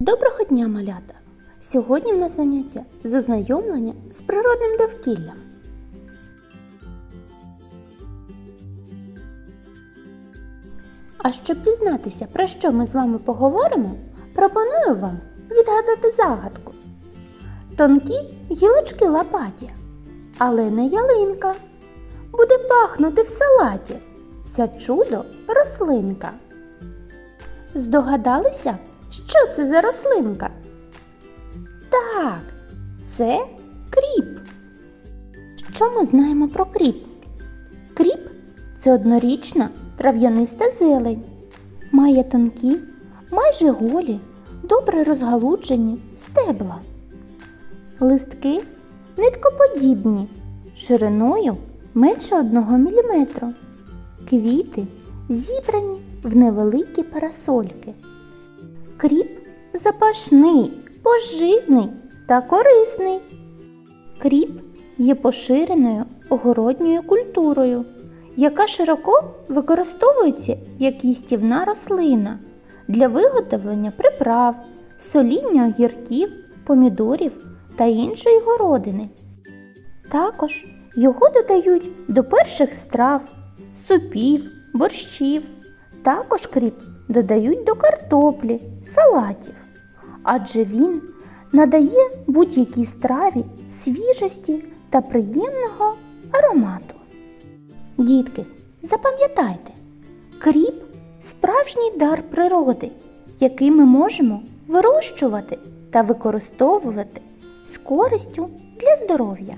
Доброго дня, малята! Сьогодні в нас заняття з ознайомлення з природним довкіллям. А щоб дізнатися, про що ми з вами поговоримо, пропоную вам відгадати загадку. Тонкі гілочки лопаті, але не ялинка. Буде пахнути в салаті ця чудо рослинка. Здогадалися, що це за рослинка? Так, це кріп. Що ми знаємо про кріп? Кріп це однорічна трав'яниста зелень. Має тонкі, майже голі, добре розгалуджені стебла. Листки ниткоподібні, шириною менше 1 мм. Квіти зібрані в невеликі парасольки. Кріп запашний, поживний та корисний. Кріп є поширеною огородньою культурою, яка широко використовується як їстівна рослина для виготовлення приправ, соління огірків, помідорів та іншої городини. Також його додають до перших страв, супів, борщів. Також кріп додають до картоплі, салатів, адже він надає будь-якій страві свіжості та приємного аромату. Дітки, запам'ятайте, кріп справжній дар природи, який ми можемо вирощувати та використовувати з користю для здоров'я.